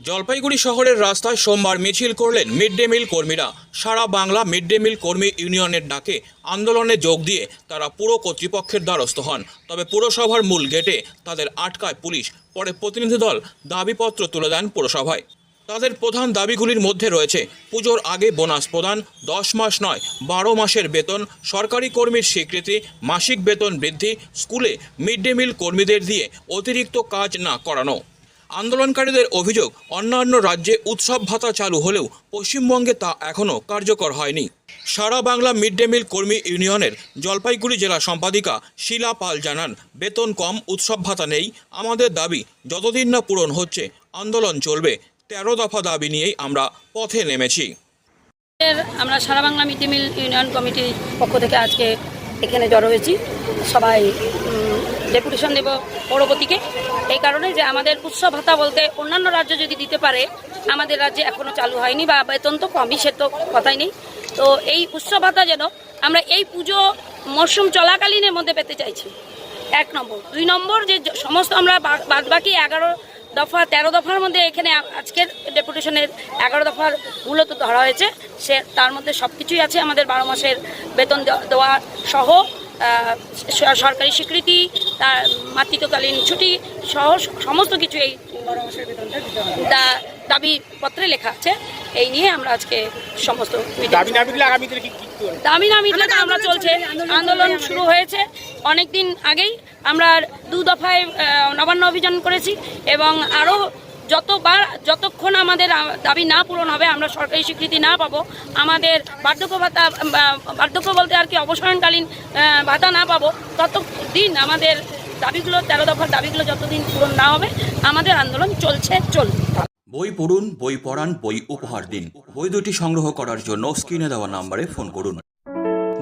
জলপাইগুড়ি শহরের রাস্তায় সোমবার মিছিল করলেন মিড ডে মিল কর্মীরা। সারা বাংলা মিড ডে মিল কর্মী ইউনিয়নের ডাকে আন্দোলনে যোগ দিয়ে তারা পুরো কর্তৃপক্ষের দ্বারস্থ হন। তবে পুরসভার মূল গেটে তাদের আটকায় পুলিশ। পরে প্রতিনিধি দল দাবিপত্র তুলে দেন পুরসভায়। তাদের প্রধান দাবিগুলির মধ্যে রয়েছে পুজোর আগে বোনাস প্রদান, দশ মাস নয়, বারো মাসের বেতন, সরকারি কর্মীর স্বীকৃতি, মাসিক বেতন বৃদ্ধি, স্কুলে মিড ডে মিল কর্মীদের দিয়ে অতিরিক্ত কাজ না করানো। আন্দোলনকারীদের অভিযোগ, অন্যান্য রাজ্যে উৎসব ভাতা চালু হলেও পশ্চিমবঙ্গে তা এখনও কার্যকর হয়নি। সারা বাংলা মিড ডে মিল কর্মী ইউনিয়নের জলপাইগুড়ি জেলা সম্পাদিকা শিলা পাল জানান, বেতন কম, উৎসব ভাতা নেই, আমাদের দাবি যতদিন না পূরণ হচ্ছে, আন্দোলন চলবে। তেরো দফা দাবি নিয়েই আমরা পথে নেমেছি। আমরা সারা Bangla mid day meal union কমিটির পক্ষ থেকে আজকে এখানে জড়ো হয়েছি। সবাই ডেপুটেশন দেব পৌরপতিকে এই কারণে যে আমাদের উৎসব ভাতা বলতে অন্যান্য রাজ্য যদি দিতে পারে, আমাদের রাজ্যে এখনও চালু হয়নি বা বেতন তো কমই, সে তো কথাই নেই। তো এই উৎসব ভাতা যেন আমরা এই পুজো মরশুম চলাকালীনের মধ্যে পেতে চাইছি। এক নম্বর। দুই নম্বর যে সমস্ত আমরা বাদ বাকি এগারো দফা, তেরো দফার মধ্যে এখানে আজকের ডেপুটেশনের এগারো দফার মূলত ধরা হয়েছে। সে তার মধ্যে সব কিছুই আছে। আমাদের বারো মাসের বেতন দেওয়া- সহ সরকারি স্বীকৃতি তার মাতৃত্বকালীন ছুটি সহ সমস্ত কিছু এই দাবিপত্রে লেখা আছে। এই নিয়ে আমরা আজকে সমস্ত দাবি না মিটলে তো আমরা চলছে। আন্দোলন শুরু হয়েছে অনেক দিন আগেই। আমরা দু দফায় নবান্ন অভিযান করেছি এবং আরও যতবার যতক্ষণ দাবি না পূরণ হবে, আমরা সরকারি স্বীকৃতি না পাবো। আমাদের বার্ধক্য ভাতা বার্ধক্য বলতে আর কি অবসরণকালীন ভাতা না পাবো। ততদিন আমাদের দাবিগুলো, তেরো দফার দাবিগুলো যতদিন পূরণ না হবে, আমাদের আন্দোলন চলছে চলবে বই পড়ুন, বই পড়ান, বই উপহার দিন। বই দুটি সংগ্রহ করার জন্য স্ক্রিনে দেওয়া নাম্বারে ফোন করুন।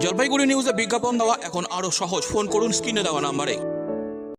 জলপাইগুড়ি নিউজে বিজ্ঞাপন দেওয়া এখন আরও সহজ। ফোন করুন স্ক্রিনে দেওয়া নাম্বারে।